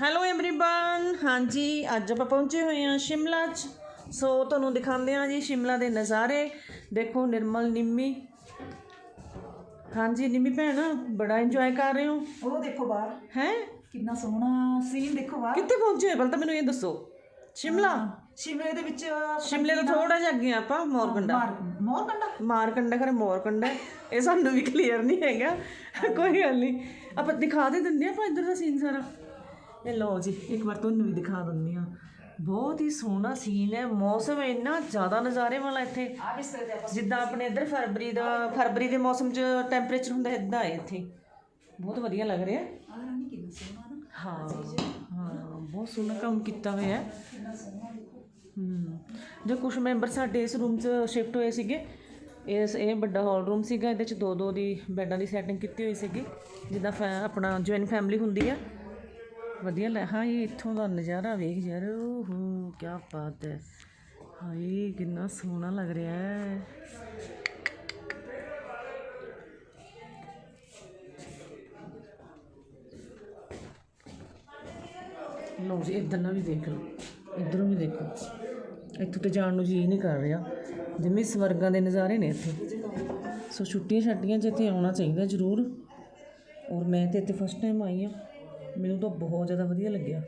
Hello everyone ਹਾਂਜੀ ਅੱਜ ਆਪਾਂ ਪਹੁੰਚੇ ਹੋਏ ਹਾਂ ਸ਼ਿਮਲਾ 'ਚ ਸੋ ਤੁਹਾਨੂੰ ਦਿਖਾਉਂਦੇ ਹਾਂ ਜੀ ਸ਼ਿਮਲਾ ਦੇ ਨਜ਼ਾਰੇ ਦੇਖੋ ਨਿਰਮਲ ਨਿੰਮੀ ਹਾਂਜੀ ਨਿੰਮੀ ਭੈਣ ਬੜਾ ਇੰਜੋਏ ਕਰ ਰਹੇ ਹੋ ਉਹ ਦੇਖੋ ਬਾਹਰ ਹੈ ਕਿੰਨਾ ਸੋਹਣਾ ਸੀਨ ਦੇਖੋ ਬਾਹਰ ਕਿੱਥੇ ਪਹੁੰਚੇ ਹੋਏ ਪਹਿਲਾਂ ਤਾਂ ਮੈਨੂੰ ਇਹ ਦੱਸੋ ਸ਼ਿਮਲਾ ਸ਼ਿਮਲੇ ਦੇ ਵਿੱਚ ਸ਼ਿਮਲੇ ਤੋਂ ਥੋੜਾ ਜਿਹਾ ਅੱਗੇ ਆਪਾਂ ਮੋਰਕੰਡਾ ਮਾਰ ਮੋਰਕੰਡਾ ਮਾਰਕੰਡਾ ਖਰੇ ਮੋਰਕੰਡਾ ਇਹ ਸਾਨੂੰ ਵੀ ਕਲੀਅਰ ਨਹੀਂ ਹੈਗਾ ਕੋਈ ਗੱਲ ਨਹੀਂ ਆਪਾਂ ਦਿਖਾ ਦੇ ਦਿੰਦੇ ਆਪਾਂ ਇੱਧਰ ਦਾ ਸੀਨ ਸਾਰਾ ਇਹ ਲਓ ਜੀ, ਇੱਕ ਵਾਰ ਤੁਹਾਨੂੰ ਵੀ ਦਿਖਾ ਦਿੰਦੀ ਆ ਬਹੁਤ ਹੀ ਸੋਹਣਾ ਸੀਨ ਹੈ, ਮੌਸਮ ਇੰਨਾ ਜ਼ਿਆਦਾ ਨਜ਼ਾਰੇ ਵਾਲਾ ਇੱਥੇ। ਜਿੱਦਾਂ ਆਪਣੇ ਇੱਧਰ ਫਰਵਰੀ ਦਾ, ਫਰਵਰੀ ਦੇ ਮੌਸਮ 'ਚ ਟੈਂਪਰੇਚਰ ਹੁੰਦਾ ਇਦਾਂ ਹੈ ਇੱਥੇ। ਬਹੁਤ ਵਧੀਆ ਲੱਗ ਰਿਹਾ। ਆ ਹਾਂ ਹਾਂ, ਬਹੁਤ ਸੋਹਣਾ ਕੰਮ ਕੀਤਾ ਹੋਇਆ ਹੈ। ਕਿੰਨਾ ਜੋ ਕੁਝ ਮੈਂਬਰ ਸਾਡੇ ਇਸ ਰੂਮ 'ਚ ਸ਼ਿਫਟ ਹੋਏ ਸੀਗੇ, ਇਸ, ਇਹ ਵੱਡਾ ਹਾਲ ਰੂਮ ਸੀਗਾ, ਇਹਦੇ 'ਚ ਦੋ ਦੋ ਦੀ ਬੈੱਡਾਂ ਦੀ ਸੈਟਿੰਗ ਕੀਤੀ ਹੋਈ ਸੀਗੀ। ਜਿੱਦਾਂ ਫੈ- ਆਪਣਾ ਜੁਆਇੰਟ ਫੈਮਿਲੀ ਹੁੰਦੀ ਆ। ਵਧੀਆ ਲੈ ਹਾਂ ਇਹ ਇੱਥੋਂ ਦਾ ਨਜ਼ਾਰਾ ਵੇਖ ਯਾਰ, ਓਹੋ ਕੀ ਬਾਤ ਹੈ ਹਾਏ, ਕਿੰਨਾ ਸੋਹਣਾ ਲੱਗ ਰਿਹਾ ਹੈ ਲਓ ਜੀ, ਇੱਧਰ ਨਾ ਵੀ ਦੇਖ ਲਓ, ਇੱਧਰੋਂ ਵੀ ਦੇਖੋ। ਇੱਥੋਂ ਤੇ ਜਾਣ ਨੂੰ ਜੀ ਨਹੀਂ ਕਰ ਰਿਹਾ। ਜਿਵੇਂ ਸਵਰਗਾਂ ਦੇ ਨਜ਼ਾਰੇ ਨੇ ਇੱਥੇ। ਸੋ ਛੁੱਟੀਆਂ ਛੱਟੀਆਂ 'ਚ ਇੱਥੇ ਆਉਣਾ ਚਾਹੀਦਾ ਜ਼ਰੂਰ। ਔਰ ਮੈਂ ਤੇ ਇੱਥੇ ਫਸਟ ਟਾਈਮ ਆਈ ਹਾਂ। ਮੈਨੂੰ ਤਾਂ ਬਹੁਤ ਜ਼ਿਆਦਾ ਵਧੀਆ ਲੱਗਿਆ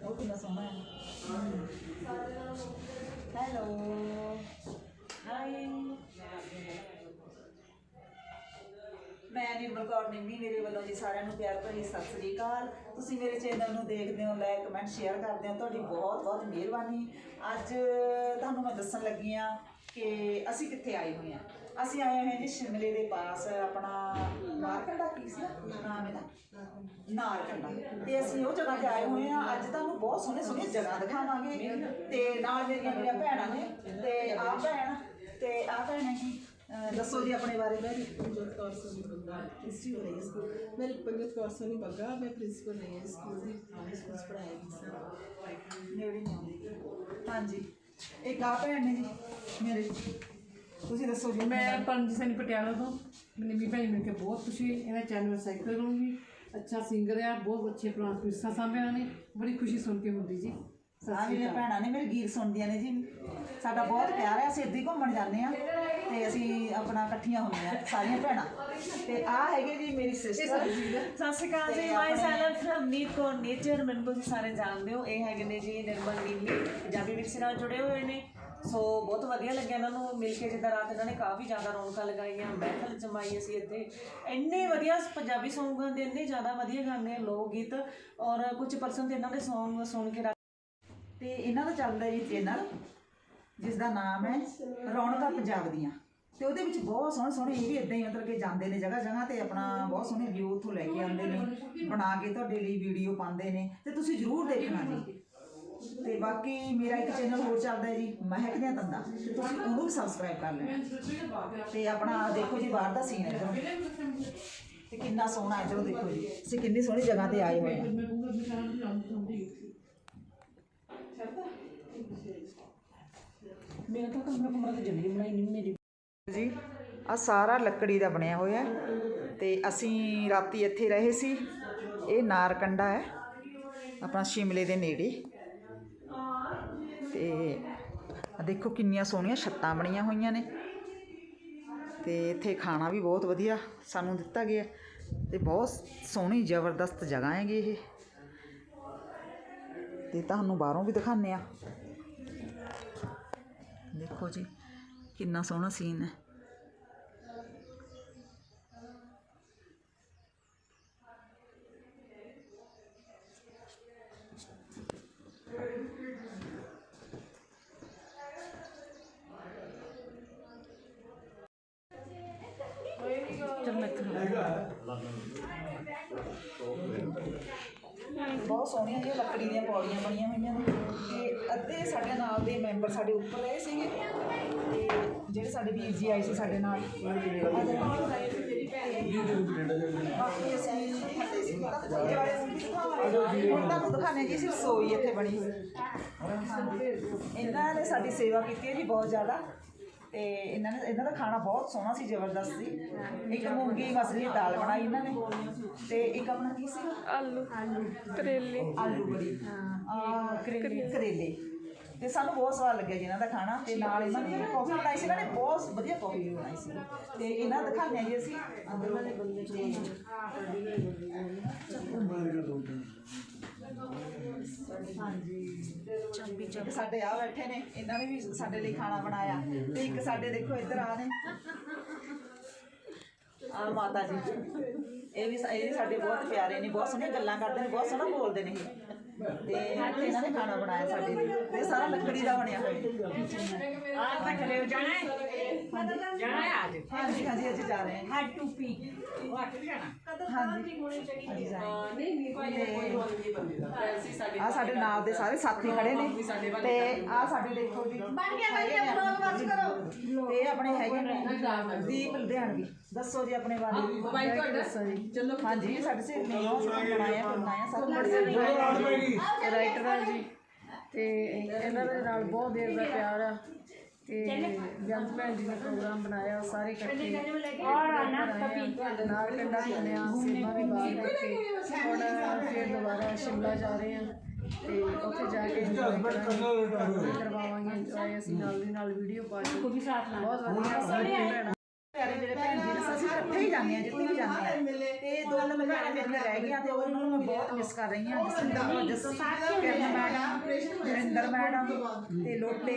ਉਹ ਕਿੰਨਾ ਸੋਹਣਾ ਹੈ ਹੈਲੋ ਹਾਈ ਮੈਂ ਨਿਰਮਲ ਕੌਰ ਨਿੰਮੀ ਮੇਰੇ ਵੱਲੋਂ ਜੀ ਸਾਰਿਆਂ ਨੂੰ ਪਿਆਰ ਭਰੀ ਸਤਿ ਸ੍ਰੀ ਅਕਾਲ। ਤੁਸੀਂ ਮੇਰੇ ਚੈਨਲ ਨੂੰ ਦੇਖਦੇ ਹੋ ਲਾਈਕ ਕਮੈਂਟ ਸ਼ੇਅਰ ਕਰਦੇ ਹੋ। ਤੁਹਾਡੀ ਬਹੁਤ ਬਹੁਤ ਮਿਹਰਬਾਨੀ। ਅੱਜ ਤੁਹਾਨੂੰ ਮੈਂ ਦੱਸਣ ਲੱਗੀ ਆ ਕਿ ਅਸੀਂ ਕਿੱਥੇ ਆਏ ਹੋਏ ਆ ਅਸੀਂ ਆਏ ਹੋਏ ਜੀ ਸ਼ਿਮਲੇ ਦੇ ਪਾਸ, ਆਪਣਾ ਨਾਰਕੰਡਾ ਕੀ ਸੀ? ਨਾਮ ਇਹਦਾ? ਨਾਰਕੰਡਾ। ਤੇ ਅਸੀਂ ਉਹ ਜਗ੍ਹਾ ਤੇ ਆਏ ਹੋਏ ਆ ਅੱਜ ਤੁਹਾਨੂੰ ਬਹੁਤ ਸੋਹਣੇ ਸੋਹਣੇ ਜਗ੍ਹਾ ਦਿਖਾਵਾਂਗੇ। ਤੇ ਨਾਲ ਮੇਰੀਆਂ ਮੇਰੀਆਂ ਭੈਣਾਂ ਨੇ ਤੇ ਆਹ ਭੈਣ, ਤੇ ਆਹ ਭੈਣ ਹੈ ਜੀ। ਦੱਸੋ ਜੀ ਆਪਣੇ ਬਾਰੇ, ਮੈਂ ਪੰਜੋਤ ਕੌਰ ਸੋਨੀ ਬੱਗਾ ਹਿਸਟਰੀ ਹੋ ਰਹੀ ਸਕੂਲ ਮੈਂ ਪੰਜੋਤ ਕੌਰ ਸੋਨੀ ਬੱਗਾ, ਮੈਂ ਪ੍ਰਿੰਸੀਪਲ ਰਹੀ ਹਾਂ ਸਕੂਲ ਦੀ ਹਾਈ ਸਕੂਲ ਚ ਪੜ੍ਹਾਇਆ ਗਈ ਨੇੜੇ ਨਹੀਂ ਆਉਂਦੀ। ਹਾਂਜੀ। ਇੱਕ ਆ ਭੈਣ ਨੇ ਜੀ, ਮੇਰੇ। ਤੁਸੀਂ ਦੱਸੋ ਜੀ। ਮੈਂ ਪਰਮਜੀਤ ਸਿੰਘ ਪਟਿਆਲਾ ਤੋਂ। ਮੈਨੂੰ ਵੀ ਭੈਣ ਮਿਲ ਕੇ ਬਹੁਤ ਖੁਸ਼ੀ ਹੋਈ। ਇਹਦਾ ਚੈਨਲ ਸਾਈਕਲ ਕਰੂੰਗੀ ਅੱਛਾ ਸਿੰਗਰ ਆ, ਬਹੁਤ ਅੱਛੇ ਪ੍ਰਾਂਤ ਪਿਸਾ ਨੇ ਬੜੀ ਖੁਸ਼ੀ ਸੁਣ ਕੇ ਹੁੰਦੀ ਜੀ। ਆ ਮੇਰੀਆਂ ਭੈਣਾਂ ਨੇ ਮੇਰੇ ਗੀਤ ਸੁਣਦੀਆਂ ਨੇ ਜੀ। ਸਾਡਾ ਬਹੁਤ ਪਿਆਰ ਹੈ ਅਸੀਂ ਇੱਦਾਂ ਹੀ ਘੁੰਮਣ ਜਾਂਦੇ ਆ ਤੇ ਅਸੀਂ ਆਪਣਾ ਇਕੱਠੀਆਂ ਹੁੰਦੀਆਂ ਸਾਰੀਆਂ ਭੈਣਾਂ। ਤੇ ਆ ਹੈਗੇ ਜੀ ਮੇਰੀ ਸਿਸਟਰ ਸਤਿ ਸ਼੍ਰੀ ਅਕਾਲ ਜੀ myself Navneet Kaur nature ਮੈਨੂੰ ਤੁਸੀਂ ਸਾਰੇ ਜਾਣਦੇ ਹੋ ਇਹ ਹੈਗੇ ਨੇ ਜੀ ਨਿਰਮਲ ਨੀਮੀ ਪੰਜਾਬੀ ਵਿਰਸੇ ਨਾਲ ਜੁੜੇ ਹੋਏ ਨੇ। ਸੋ ਬਹੁਤ ਵਧੀਆ ਲੱਗਿਆ ਇਹਨਾਂ ਨੂੰ ਮਿਲ ਕੇ ਜਿੱਦਾਂ ਰਾਤ ਇਹਨਾਂ ਨੇ ਕਾਫੀ ਜ਼ਿਆਦਾ ਰੌਣਕਾਂ ਲਗਾਈਆਂ ਮਹਿਫਲ ਜਮਾਈ ਅਸੀਂ ਇੱਥੇ। ਇੰਨੇ ਵਧੀਆ ਪੰਜਾਬੀ Song ਗਾਉਂਦੇ ਇੰਨੇ ਜ਼ਿਆਦਾ ਵਧੀਆ ਗਾਉਂਦੇ ਲੋਕ ਗੀਤ ਔਰ ਕੁਝ ਪਰਸਨ ਤੇ ਇਹਨਾਂ ਦੇ Song ਸੁਣ ਕੇ ਤੇ ਇਹਨਾਂ ਦਾ ਚੱਲਦਾ ਜੀ ਚੈਨਲ ਜਿਸ ਦਾ ਨਾਮ ਹੈ ਰੌਣਕਾਂ ਪੰਜਾਬ ਦੀਆਂ ਤੇ ਉਹਦੇ ਵਿੱਚ ਬਹੁਤ ਸੋਹਣੇ ਸੋਹਣੇ ਇਹ ਵੀ ਇਦਾਂ ਹੀ ਮਤਲਬ ਕਿ ਜਾਂਦੇ ਨੇ ਜਗ੍ਹਾ ਜਗ੍ਹਾ ਤੇ ਆਪਣਾ ਬਹੁਤ ਸੋਹਣੇ ਵਿਊ ਉੱਥੋਂ ਲੈ ਕੇ ਆਉਂਦੇ ਨੇ, ਬਣਾ ਕੇ ਤੁਹਾਡੇ ਲਈ ਵੀਡੀਓ ਪਾਉਂਦੇ ਨੇ, ਤੇ ਤੁਸੀਂ ਜ਼ਰੂਰ ਦੇਖਣਾ ਜੀ। ਤੇ ਬਾਕੀ ਮੇਰਾ ਇੱਕ ਚੈਨਲ ਹੋਰ ਚੱਲਦਾ ਹੈ ਜੀ, ਮਹਿਕ ਦੀਆਂ ਤੰਦਾਂ ਤੇ ਤੁਸੀਂ ਉਹਨੂੰ ਵੀ ਸਬਸਕ੍ਰਾਈਬ ਕਰ ਲੈਣਾ। ਤੇ ਆਪਣਾ ਦੇਖੋ ਜੀ, ਬਾਹਰ ਦਾ ਸੀਨ ਹੈ ਇੱਧਰੋਂ। ਤੇ ਕਿੰਨਾ ਸੋਹਣਾ ਇੱਧਰੋਂ ਦੇਖੋ ਜੀ। ਅਸੀਂ ਕਿੰਨੀ ਸੋਹਣੀ ਜਗ੍ਹਾ ਤੇ ਆਏ ਹੋਏ ਹਾਂ ਮੇਰਾ ਤਾਂ ਕਮਰਾ ਕਮਰਾ ਤੇ ਜੰਮੀ ਬਣਾਈ ਨਹੀਂ ਮੇਰੀ। ਜੀ ਆ ਸਾਰਾ ਲੱਕੜੀ ਦਾ ਬਣਿਆ ਹੋਇਆ ਹੈ ਤੇ ਅਸੀਂ ਰਾਤੀ ਇੱਥੇ ਰਹੇ ਸੀ। ਇਹ ਨਾਰਕੰਡਾ ਹੈ, ਆਪਣਾ ਸ਼ਿਮਲੇ ਦੇ ਨੇੜੇ। ਤੇ ਦੇਖੋ ਕਿੰਨੀਆਂ ਸੋਹਣੀਆਂ ਛੱਤਾਂ ਬਣੀਆਂ ਹੋਈਆਂ ਨੇ। ਤੇ ਇੱਥੇ ਖਾਣਾ ਵੀ ਬਹੁਤ ਵਧੀਆ ਸਾਨੂੰ ਦਿੱਤਾ ਗਿਆ ਤੇ ਬਹੁਤ ਸੋਹਣੀ ਜ਼ਬਰਦਸਤ ਜਗ੍ਹਾ ਹੈਗੀ ਇਹ। ਤੇ ਤੁਹਾਨੂੰ ਬਾਹਰੋਂ ਵੀ ਦਿਖਾਉਂਦੇ ਆ ਦੇਖੋ ਜੀ, ਕਿੰਨਾ ਸੋਹਣਾ ਸੀਨ ਹੈ। ਬਹੁਤ ਸੋਹਣੀਆਂ ਜਿਹੀਆਂ ਲੱਕੜੀ ਦੀਆਂ ਪੌੜੀਆਂ ਬਣੀਆਂ ਹੋਈਆਂ ਨੇ। ਅੱਧੇ ਸਾਡੇ ਨਾਲ ਦੇ ਮੈਂਬਰ ਸਾਡੇ ਉੱਪਰ ਰਹੇ ਸੀਗੇ। ਤੇ ਜਿਹੜੇ ਸਾਡੇ ਵੀਰ ਜੀ ਆਏ ਸੀ ਸਾਡੇ ਨਾਲ। ਬਾਕੀ ਅਸੀਂ ਫਤਿਹ ਸਿੰਘ ਵਾਲੇ। ਹੁਣ ਤੁਹਾਨੂੰ ਦਿਖਾਣੇ ਜੀ ਇੱਥੇ ਬਣੀ ਹੋਈ। ਇਹਨਾਂ ਨੇ ਸਾਡੀ ਸੇਵਾ ਕੀਤੀ ਹੈ ਜੀ ਬਹੁਤ ਜ਼ਿਆਦਾ। ਤੇ ਇਹਨਾਂ ਨੇ ਇਹਨਾਂ ਦਾ ਖਾਣਾ ਬਹੁਤ ਸੋਹਣਾ ਸੀ ਜ਼ਬਰਦਸਤ ਸੀ। ਇੱਕ ਮੂੰਗੀ ਮਸਰੀ ਦੀ ਦਾਲ ਬਣਾਈ ਇਹਨਾਂ ਨੇ। ਤੇ ਇੱਕ ਆਪਣਾ ਕੀ ਸੀ ਆਲੂ। ਕਰੇਲੇ। ਆਲੂ ਬੜੀ। ਆ ਕਰੇਲੇ। ਤੇ ਸਾਨੂੰ ਬਹੁਤ ਸਵਾਦ ਲੱਗਿਆ ਜੀ ਇਹਨਾਂ ਦਾ ਖਾਣਾ ਤੇ ਨਾਲ ਇਹਨਾਂ ਨੇ ਕਾਫੀ ਬਣਾਈ ਸੀ ਇਹਨਾਂ ਨੇ ਬਹੁਤ ਵਧੀਆ ਕਾਫੀ ਬਣਾਈ ਸੀ। ਤੇ ਇਹਨਾਂ ਹਾਂ ਜੀ ਅਸੀਂ। ਅੰਦਰੋਂ ਦੇ ਬੰਦੇ ਹਾਂਜੀ। ਇੱਕ ਸਾਡੇ ਆ ਬੈਠੇ ਨੇ ਇਹਨਾਂ ਨੇ ਵੀ ਸਾਡੇ ਲਈ ਖਾਣਾ ਬਣਾਇਆ। ਤੇ ਇੱਕ ਸਾਡੇ ਦੇਖੋ ਇੱਧਰ ਆ ਨੇ। ਆ ਮਾਤਾ ਜੀ। ਇਹ ਵੀ ਇਹ ਵੀ ਸਾਡੇ ਬਹੁਤ ਪਿਆਰੇ ਨੇ ਬਹੁਤ ਸੋਹਣੀਆਂ ਗੱਲਾਂ ਕਰਦੇ ਨੇ ਬਹੁਤ ਸੋਹਣਾ ਬੋਲਦੇ ਨੇ ਇਹ। ਤੇ ਇਹਨਾਂ ਨੇ ਖਾਣਾ ਬਣਾਇਆ ਸਾਡੇ ਲਈ। ਇਹ ਸਾਰਾ ਲੱਕੜੀ ਦਾ ਬਣਿਆ ਹੋਇਆ। ਆ ਬੈਠੇ ਹੋ ਜਾਣਾ ਹੈ। ਜਾਣਾ ਹੈ ਅੱਜ? ਹਾਂਜੀ ਹਾਂਜੀ ਅੱਜ ਜਾ ਰਹੇ ਹਾਂ। ਹੈਡ ਟੂ ਪੀ ਉਹ ਅੱਠ ਜਾਣਾ? ਹਾਂਜੀ ਹਾਂਜੀ। ਜਾ ਰਹੇ ਹਾਂ ਆ ਸਾਡੇ ਨਾਲ ਦੇ ਸਾਰੇ ਸਾਥੀ ਖੜੇ ਨੇ। ਤੇ ਆ ਸਾਡੇ ਦੇਖੋ ਜੀ। ਬਣ ਗਿਆ ਬਣ ਗਿਆ ਬਲੌਗ ਬਸ ਕਰੋ ਇਹ ਆਪਣੇ ਹੈਗੇ ਨੇ ਦੀਪ ਲੁਧਿਆਣਵੀ ਦੱਸੋ ਜੀ ਆਪਣੇ ਬਾਰੇ। ਮੋਬਾਈਲ ਤੁਹਾਡਾ? ਚਲੋ ਹਾਂਜੀ ਸਾਡੇ ਸੇ ਨੇ ਬਹੁਤ ਬਣਾਇਆ ਬਣਾਇਆ ਸਭ ਰਾਈਟਰ ਆ ਜੀ ਤੇ ਇਹਨਾਂ ਦੇ ਨਾਲ ਬਹੁਤ ਦੇਰ ਦਾ ਪਿਆਰ ਆ ਤੇ ਜੰਤ ਭੈਣ ਜੀ ਨੇ ਪ੍ਰੋਗਰਾਮ ਬਣਾਇਆ ਸਾਰੇ ਇਕੱਠੇ ਔਰ ਆਣਾ ਕਪੀ ਨਾਲ ਕੰਡਾ ਸੁਣਿਆ ਸੇਵਾ ਵੀ ਬਾਹਰ ਕਰਕੇ ਹੁਣ ਫਿਰ ਦੁਬਾਰਾ ਸ਼ਿਮਲਾ ਜਾ ਰਹੇ ਹਾਂ ਤੇ ਉੱਥੇ ਜਾ ਕੇ ਕਰਵਾਵਾਂਗੇ enjoy ਅਸੀਂ ਨਾਲ ਦੀ ਨਾਲ ਵੀਡੀਓ ਪਾ ਕੇ। ਵੀ ਸਾਥ ਨਾਲ। ਬਹੁਤ ਵਧੀਆ। ਪਿਆਰੇ ਜਿਹੜੇ ਭੈਣ ਜੀ ਨੇ ਅਸੀਂ ਇਕੱਠੇ ਹੀ ਜਾਂਦੇ ਆ ਜਿੱਥੇ ਵੀ ਜਾਂਦੇ ਆ ਤੇ ਦੋ ਤਿੰਨ ਭੈਣਾਂ ਮੇਰੀਆਂ ਰਹਿ ਗਈਆਂ ਤੇ ਉਹਨਾਂ ਨੂੰ ਮੈਂ ਬਹੁਤ ਮਿਸ ਕਰ ਰਹੀ ਹਾਂ ਜਸਵਿੰਦਰ ਜੱਸੀ ਕਿਰਨ ਮੈਡਮ ਨਰਿੰਦਰ ਮੈਡਮ ਤੇ ਲੋਟੇ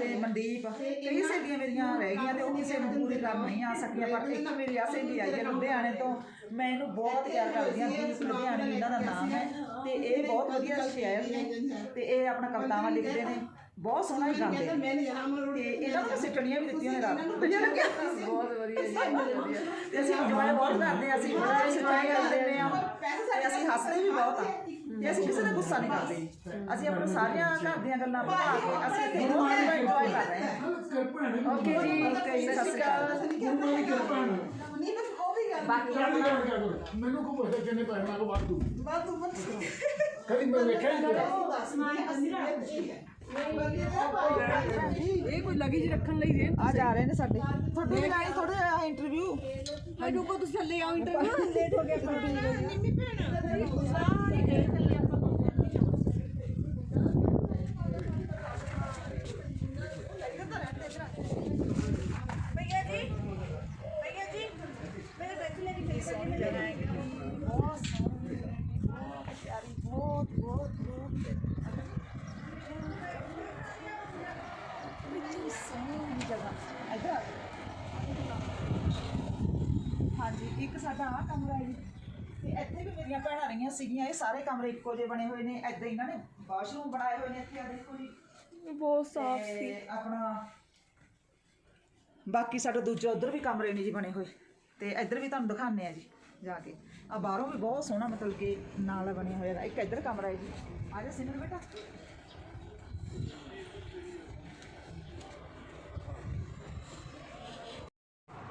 ਤੇ ਮਨਦੀਪ ਕਈ ਸਹੇਲੀਆਂ ਮੇਰੀਆਂ ਰਹਿ ਗਈਆਂ ਤੇ ਉਹ ਕਿਸੇ ਨੂੰ ਪੂਰੀ ਕਰ ਨਹੀਂ ਆ ਸਕੀਆਂ ਪਰ ਇੱਕ ਮੇਰੀ ਆ ਸਹੇਲੀ ਆਈ ਹੈ ਲੁਧਿਆਣੇ ਤੋਂ। ਮੈਂ ਇਹਨੂੰ ਬਹੁਤ ਪਿਆਰ ਕਰਦੀ ਹਾਂ ਦੀਪ ਲੁਧਿਆਣੇ ਇਹਨਾਂ ਦਾ ਨਾਮ ਹੈ। ਤੇ ਇਹ ਬਹੁਤ ਵਧੀਆ ਸ਼ਾਇਰ ਨੇ ਤੇ ਇਹ ਆਪਣਾ ਕਵਿਤਾਵਾਂ ਲਿਖਦੇ ਨੇ। ਬਹੁਤ ਸੋਹਣਾ ਹੀ ਗਾਉਂਦੇ ਨੇ। ਤੇ ਇਹਨਾਂ ਨੂੰ ਸਿੱਟਣੀਆਂ ਵੀ ਦਿੱਤੀਆਂ ਨੇ ਰਾਤ ਵਧੀਆ ਲੱਗਿਆ ਬਹੁਤ ਵਧੀਆ ਜੀ ਬਹੁਤ ਵਧੀਆ। ਤੇ ਅਸੀਂ ਇੰਜੋਏ ਬਹੁਤ ਕਰਦੇ ਹਾਂ ਅਸੀਂ ਬਹੁਤ ਸਚਾਈ ਕਰਦੇ ਹਾਂ। ਤੇ ਅਸੀਂ ਹੱਸਦੇ ਵੀ ਬਹੁਤ ਆ ਤੇ ਅਸੀਂ ਕਿਸੇ ਦਾ ਗੁੱਸਾ ਨਹੀਂ ਕਰਦੇ। ਅਸੀਂ ਆਪਣੇ ਸਾਰੀਆਂ ਘਰ ਦੀਆਂ ਗੱਲਾਂ ਬਣਾ ਕੇ ਅਸੀਂ ਇੱਥੇ ਬਹੁਤ ਇੰਜੋਏ ਕਰ ਰਹੇ ਹਾਂ। ਓਕੇ ਜੀ ਸਤਿ ਸ਼੍ਰੀ ਅਕਾਲ। ਬਾਕੀ ਮੈਨੂੰ ਕੋ ਪੁੱਛਦਾ ਕਿੰਨੇ ਪੈਸੇ ਮੈਂ ਕੋ ਬਾਤ ਦੂ ਕਦੀ ਮੈਂ ਵੇਖਿਆ ਹੀ ਨਹੀਂ ਇਹ ਕੋਈ ਲਗੀ ਜੀ ਰੱਖਣ ਲਈ ਦੇ। ਆ ਜਾ ਰਹੇ ਨੇ ਸਾਡੇ। ਤੁਹਾਡੇ ਵੀ ਲਾਈ ਥੋੜੇ ਇੰਟਰਵਿਊ ਮੈਨੂੰ ਕੋ ਤੁਸੀਂ ਥੱਲੇ ਆਓ ਇੰਟਰਵਿਊ ਲੇਟ ਹੋ ਗਿਆ ਬਹੁਤ ਬਹੁਤ ਬਹੁਤ ਵਿੱਚ ਸੋਹਣੀ ਜਗ੍ਹਾ ਇੱਧਰ ਆ ਹਾਂਜੀ ਇੱਕ ਸਾਡਾ ਆ ਕਮਰਾ ਹੈ ਜੀ। ਤੇ ਇੱਥੇ ਵੀ ਮੇਰੀਆਂ ਭੈਣਾਂ ਰਹੀਆਂ ਸੀਗੀਆਂ ਇਹ ਸਾਰੇ ਕਮਰੇ ਇੱਕੋ ਜਿਹੇ ਬਣੇ ਹੋਏ ਨੇ। ਐਦਾਂ ਇਹਨਾਂ ਨੇ ਵਾਸ਼ਰੂਮ ਬਣਾਏ ਹੋਏ ਨੇ ਇੱਥੇ ਆ ਦੇਖੋ ਜੀ। ਬਹੁਤ ਸਾਫ਼ ਸੀ। ਆਪਣਾ ਬਾਕੀ ਸਾਡਾ ਦੂਜਾ ਉਧਰ ਵੀ ਕਮਰੇ ਨੇ ਜੀ ਬਣੇ ਹੋਏ। ਤੇ ਇੱਧਰ ਵੀ ਤੁਹਾਨੂੰ ਦਿਖਾਉਂਦੇ ਆ ਜੀ ਜਾ ਕੇ। ਆ ਬਾਹਰੋਂ ਵੀ ਬਹੁਤ ਸੋਹਣਾ ਮਤਲਬ ਕਿ ਨਾਲ ਬਣਿਆ ਹੋਇਆ ਇੱਕ ਇੱਧਰ ਕਮਰਾ ਹੈ ਜੀ। ਆ ਜਾ ਸਿਮਰ ਬੇਟਾ।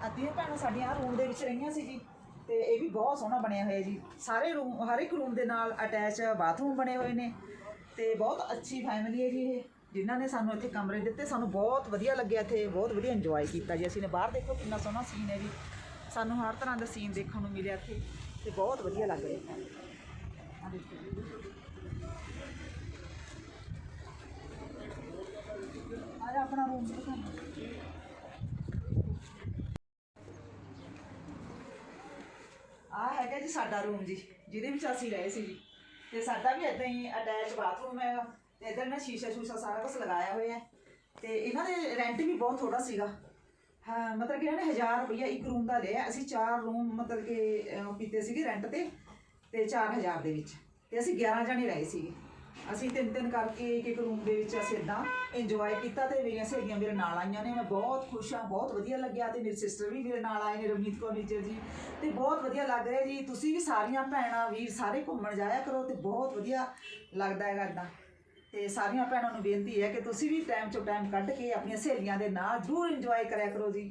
ਅੱਧੀਆਂ ਭੈਣਾਂ ਸਾਡੀਆਂ ਰੂਮ ਦੇ ਵਿੱਚ ਰਹੀਆਂ ਸੀ ਜੀ। ਤੇ ਇਹ ਵੀ ਬਹੁਤ ਸੋਹਣਾ ਬਣਿਆ ਹੋਇਆ ਜੀ। ਸਾਰੇ ਰੂਮ, ਹਰ ਇੱਕ ਰੂਮ ਦੇ ਨਾਲ ਅਟੈਚ ਬਾਥਰੂਮ ਬਣੇ ਹੋਏ ਨੇ ਤੇ ਬਹੁਤ ਅੱਛੀ ਫੈਮਿਲੀ ਹੈ ਜੀ ਇਹ, ਜਿਨ੍ਹਾਂ ਨੇ ਸਾਨੂੰ ਇੱਥੇ ਕਮਰੇ ਦਿੱਤੇ। ਸਾਨੂੰ ਬਹੁਤ ਵਧੀਆ ਲੱਗਿਆ ਇੱਥੇ, ਬਹੁਤ ਵਧੀਆ ਇੰਜੋਏ ਕੀਤਾ ਜੀ। ਅਸੀਂ ਨੇ ਬਾਹਰ ਦੇਖੋ ਕਿੰਨਾ ਸੋਹਣਾ ਸੀਨ ਹੈ ਜੀ। ਸਾਨੂੰ ਹਰ ਤਰ੍ਹਾਂ ਦਾ ਸੀਨ ਦੇਖਣ ਨੂੰ ਮਿਲਿਆ ਇੱਥੇ ਤੇ ਬਹੁਤ ਵਧੀਆ ਲੱਗ ਰਿਹਾ ਆ ਦੇਖੋ। ਜੀ। ਆਪਣਾ ਰੂਮ ਦਿਖਾਣਾ ਆ ਹੈਗਾ ਜੀ ਸਾਡਾ ਰੂਮ ਜੀ ਜਿਹਦੇ ਵਿੱਚ ਅਸੀਂ ਰਹੇ ਸੀ ਜੀ। ਤੇ ਸਾਡਾ ਵੀ ਇਦਾਂ ਹੀ ਅਟੈਚ ਬਾਥਰੂਮ ਹੈ ਤੇ ਇਧਰ ਨਾ ਸ਼ੀਸ਼ਾ ਸ਼ੂਸ਼ਾ ਸਾਰਾ ਕੁਝ ਲਗਾਇਆ ਹੋਇਆ। ਹੈ ਤੇ ਇਹਨਾਂ ਦੇ ਰੈਂਟ ਵੀ ਬਹੁਤ ਥੋੜਾ ਸੀਗਾ। ਹਾਂ ਮਤਲਬ ਕਿ ਇਹਨਾਂ ਨੇ 1000 ਰੁਪਇਆ ਇੱਕ ਰੂਮ ਦਾ ਲਿਆ। ਅਸੀਂ ਚਾਰ ਰੂਮ ਮਤਲਬ ਕਿ ਅਹ, ਕੀਤੇ ਸੀਗੇ ਰੈਂਟ ਤੇ ਤੇ 4000 ਦੇ ਵਿੱਚ। ਤੇ ਅਸੀਂ 11 ਜਣੇ ਰਹੇ ਸੀਗੇ। ਅਸੀਂ ਤਿੰਨ ਤਿੰਨ ਕਰਕੇ ਇੱਕ ਇੱਕ ਰੂਮ ਦੇ ਵਿੱਚ ਅਸੀਂ ਇਦਾਂ ਇੰਜੋਏ ਕੀਤਾ ਤੇ ਮੇਰੀਆਂ ਸਹੇਲੀਆਂ ਮੇਰੇ ਨਾਲ ਆਈਆਂ ਨੇ, ਮੈਂ ਬਹੁਤ ਖੁਸ਼ ਹਾਂ, ਬਹੁਤ ਵਧੀਆ ਲੱਗਿਆ ਤੇ ਮੇਰੀ ਸਿਸਟਰ ਵੀ ਮੇਰੇ ਨਾਲ ਆਏ ਨੇ, ਰਵਨੀਤ ਕੌਰ ਨੀਚਰ ਜੀ ਤੇ ਬਹੁਤ ਵਧੀਆ ਲੱਗ ਰਿਹਾ ਜੀ। ਤੁਸੀਂ ਵੀ ਸਾਰੀਆਂ ਭੈਣਾਂ, ਵੀਰ ਸਾਰੇ ਘੁੰਮਣ ਜਾਇਆ ਕਰੋ ਤੇ ਬਹੁਤ ਵਧੀਆ ਲੱਗਦਾ ਹੈਗਾ ਇਦਾਂ ਤੇ ਸਾਰੀਆਂ ਭੈਣਾਂ ਨੂੰ ਬੇਨਤੀ ਹੈ ਕਿ ਤੁਸੀਂ ਵੀ ਟਾਈਮ ਚੋਂ ਟਾਈਮ ਕੱਢ ਕੇ ਆਪਣੀਆਂ ਸਹੇਲੀਆਂ ਦੇ ਨਾਲ ਜ਼ਰੂਰ ਇੰਜੋਏ ਕਰਿਆ ਕਰੋ ਜੀ।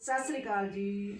ਸਤਿ ਸ੍ਰੀ ਅਕਾਲ ਜੀ।